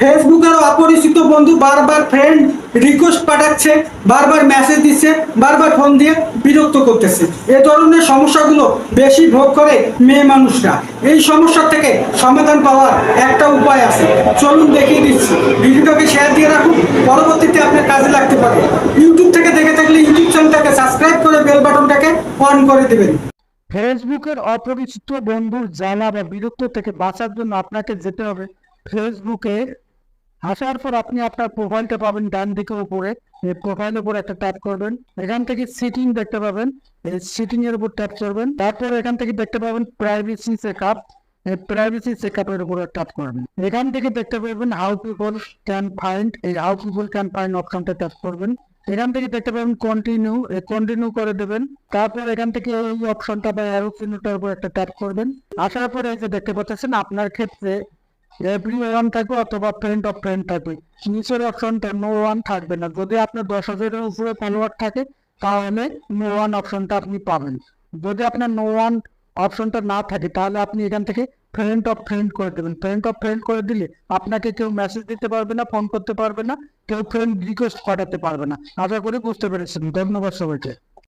ফেসবুকের অপরিচিত বন্ধু বারবার ফ্রেন্ড রিকোয়েস্ট পাঠাচ্ছে, বারবার মেসেজ দিচ্ছে, বারবার ফোন দিয়ে বিরক্ত করতেছে। এ ধরনের সমস্যাগুলো বেশি ভোগ করে মেয়ে মানুষরা। এই সমস্যা থেকে সমাধান পাওয়ার একটা উপায় আছে। চলুন দেখিয়ে দিচ্ছি। ভিডিওটাকে শেয়ার দিয়ে রাখুন। পরবর্তীতে আপনার কাজে লাগতে পারে। ইউটিউব থেকে দেখে থাকলে ইউটিউব চ্যানেলটাকে সাবস্ক্রাইব করে বেল বাটনটাকে অন করে দেবেন। ফেসবুকের অপরিচিত বন্ধুর জ্বালা বা বিরক্ত থেকে বাঁচার জন্য আপনাকে যেতে হবে। ফেসবুকে আসার পর আপনি আপনার প্রোফাইলটা পাবেন ডান দিকে উপরে। প্রোফাইলের উপর একটা ট্যাপ করবেন। এখান থেকে সিটিং দেখতে পাবেন। সিটিং এর উপর ট্যাপ করবেন। তারপর এখান থেকে দেখতে পাবেন প্রাইভেসি চেকআপ প্রাইভেসি চেকআপের উপর ট্যাপ করবেন। এখান থেকে দেখতে পাবেন হাউ পিপল ক্যান ফাইন্ড এই হাউ পিপল ক্যান ফাইন্ড অপশনটা ট্যাপ করবেন। এখান থেকে দেখতে পাবেন কন্টিনিউ কন্টিনিউ করে দেবেন। তারপর এখান থেকে এই অপশনটা বা অ্যারো চিহ্নটার উপর একটা ট্যাপ করবেন। আসার পরে এই যে দেখতে পাচ্ছেন, আপনার ক্ষেত্রে এভরি ওয়ান থাকবে অথবা ফ্রেন্ড অফ ফ্রেন্ড থাকবে। নিচের অপশনটা নো ওয়ান থাকবে না। যদি আপনার দশ হাজারের উপরে ফলোয়ার থাকে, তাহলে নো ওয়ান অপশনটা আপনি পাবেন। যদি আপনার নো ওয়ান অপশনটা না থাকে, তাহলে আপনি এখান থেকে ফ্রেন্ড অফ ফ্রেন্ড করে দেবেন। ফ্রেন্ড অফ ফ্রেন্ড করে দিলে আপনাকে কেউ মেসেজ দিতে পারবে না ফোন করতে পারবে না, কেউ ফ্রেন্ড রিকোয়েস্ট পাঠাতে পারবে না। আশা করি বুঝতে পেরেছেন। ধন্যবাদ সবাইকে।